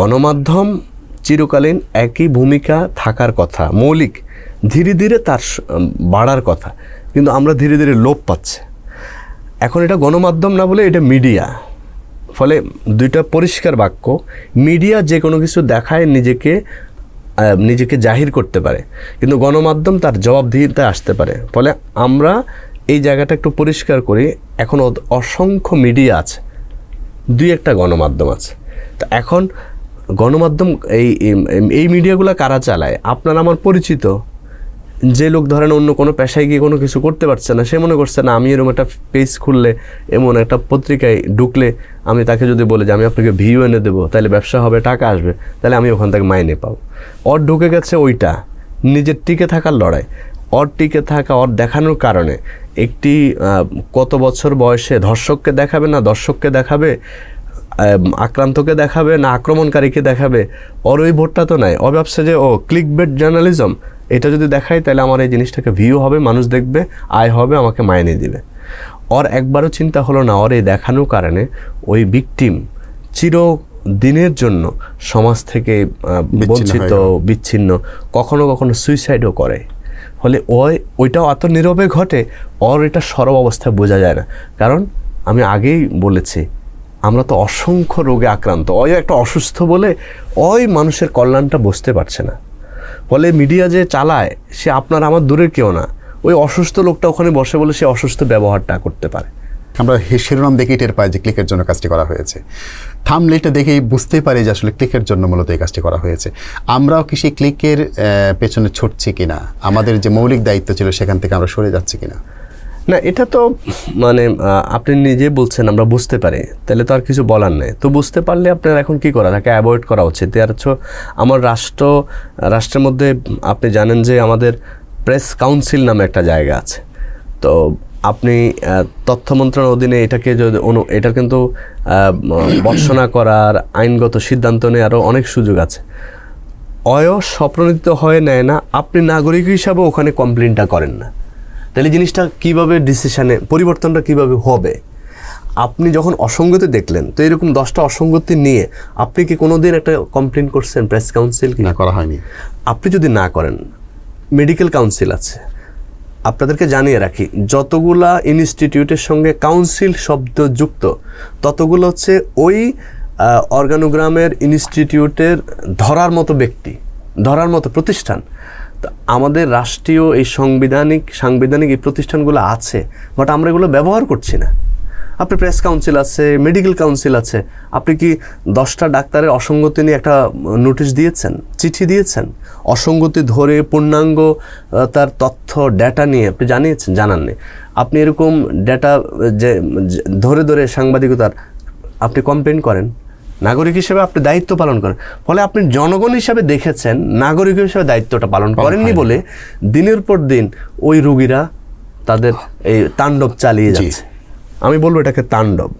গণমাধ্যম চিরকালীন একই ভূমিকা থাকার কথা। মৌলিক, ধীরে ধীরে তার বাড়ার কথা। কিন্তু আমরা ধীরে ধীরে লোপ পাচ্ছে। এখন এটা গণমাধ্যম না বলে এটা মিডিয়া। ফলে দুইটা পরিষ্কার বাক্য, মিডিয়া যে কোনো কিছু দেখায় নিজেকে নিজেকে জাহির করতে পারে। কিন্তু গণমাধ্যম তার জবাবদিহিতে আসতে পারে। ফলে আমরা এই জায়গাটা একটু পরিষ্কার করি, এখন অসংখ্য মিডিয়া আছে। দুই একটা গণমাধ্যম আছে। তা এখন গণমাধ্যম এই, এই- মিডিয়াগুলো কারা চালায়? আপনার আমার পরিচিত। যে লোক ধরেন অন্য কোনো পেশায় গিয়ে কোনো কিছু করতে পারছে না, সে মনে করছে, না, আমি এরকম একটা পেজ খুললে, এমন একটা পত্রিকায় ঢুকলে আমি তাকে যদি বলে যে, আমি আপনাকে ভিউ এনে দেবো, তাহলে ব্যবসা হবে, টাকা আসবে, তাহলে আমি ওখান থেকে মাইনে পাবো। ওর ঢুকে গেছে ওইটা, নিজের টিকে থাকার লড়াই। ওর টিকে থাকা ওর দেখানোর কারণে। একটি কত বছর বয়সে ধর্ষককে দেখাবে না, দর্শককে দেখাবে আক্রান্তকে দেখাবে না আক্রমণকারীকে দেখাবে? ওর ওই ভোটটা তো নাই। ও ভাবছে যে ও ক্লিক বেড জার্নালিজম এটা যদি দেখাই তাহলে আমার এই জিনিসটাকে ভিউ হবে মানুষ দেখবে আয় হবে আমাকে মাইনে দিবে। ওর একবারও চিন্তা হলো না ওর এই দেখানোর কারণে ওই ভিকটিম চির দিনের জন্য সমাজ থেকে বঞ্চিত বিচ্ছিন্ন কখনো কখনো সুইসাইডও করে। ফলে ওই ওইটাও এত নীরবে ঘটে ওর এটা সরব অবস্থায় বোঝা যায় না। কারণ আমি আগেই বলেছি আমরা তো অসংখ্য রোগে আক্রান্ত। অয় একটা অসুস্থ বলে অয় মানুষের কল্যাণটা বসতে পারছে না। ফলে মিডিয়া যে চালায়, সে আপনার আমার দূরের কেউ না। ওই অসুস্থ লোকটা ওখানে বসে বলে সে অসুস্থ ব্যবহারটা করতে পারে। আমরা শিরোনাম দেখেই টের পাই যে ক্লিকের জন্য কাজটি করা হয়েছে। থামলেটা দেখেই বুঝতে পারি যে আসলে ক্লিকের জন্য মূলত এই কাজটি করা হয়েছে। আমরাও কি সেই ক্লিকের পেছনে ছুটছি কিনা? আমাদের যে মৌলিক দায়িত্ব ছিল সেখান থেকে আমরা সরে যাচ্ছি কিনা? না, এটা তো মানে আপনি নিজে বলছেন, আমরা বুঝতে পারি। তাহলে তো আর কিছু বলার নেই। তো বুঝতে পারলে আপনার এখন কি করা তাকে অ্যাভয়েড করা উচিত। আর হচ্ছে আমার রাষ্ট্র, রাষ্ট্রের মধ্যে আপনি জানেন যে আমাদের প্রেস কাউন্সিল নামে একটা জায়গা আছে। তো আপনি তথ্য মন্ত্রণালয়ের অধীনে এটাকে যদি অনু, এটার কিন্তু বর্ষনা করার আইনগত সিদ্ধান্ত নেওয়ারও অনেক সুযোগ আছে। অয়স স্বপ্রণোদিত হয়ে নেয় না। আপনি নাগরিক হিসাবে ওখানে কমপ্লেনটা করেন না। তাহলে জিনিসটা কীভাবে ডিসিশানে পরিবর্তনটা কীভাবে হবে? আপনি যখন অসঙ্গতি দেখলেন তো এরকম দশটা অসঙ্গতি নিয়ে আপনি কি কোনো দিন একটা কমপ্লেন করছেন প্রেস কাউন্সিল কি? না করা হয়নি। আপনি যদি না করেন মেডিকেল কাউন্সিল আছে। আপনাদেরকে জানিয়ে রাখি যতগুলা ইনস্টিটিউটের সঙ্গে কাউন্সিল শব্দ যুক্ত ততগুলো হচ্ছে ওই অর্গানোগ্রামের ইনস্টিটিউটের ধরার মতো ব্যক্তি ধরার মতো প্রতিষ্ঠান। আমাদের রাষ্ট্রীয় এই সাংবিধানিক সাংবিধানিক এই প্রতিষ্ঠানগুলো আছে বাট আমরা এগুলো ব্যবহার করছি না। আপনি প্রেস কাউন্সিল আছে মেডিকেল কাউন্সিল আছে, আপনি কি দশটা ডাক্তারের অসঙ্গতি নিয়ে একটা নোটিশ দিয়েছেন, চিঠি দিয়েছেন? অসঙ্গতি ধরে পূর্ণাঙ্গ তার তথ্য ডেটা নিয়ে আপনি জানিয়েছেন, জানাননি। আপনি এরকম ডেটা যে- ধরে ধরে সাংবাদিকতার, আপনি কমপ্লেন করেন। নাগরিক হিসেবে আপনি দায়িত্ব পালন করেন। ফলে আপনি জনগণ হিসাবে দেখেছেন নাগরিক হিসেবে দায়িত্বটা পালন করেননি বলে দিনের পর দিন ওই রুগীরা তাদের এই তাণ্ডব চালিয়ে। যাচ্ছে। আমি বলব এটাকে তাণ্ডব।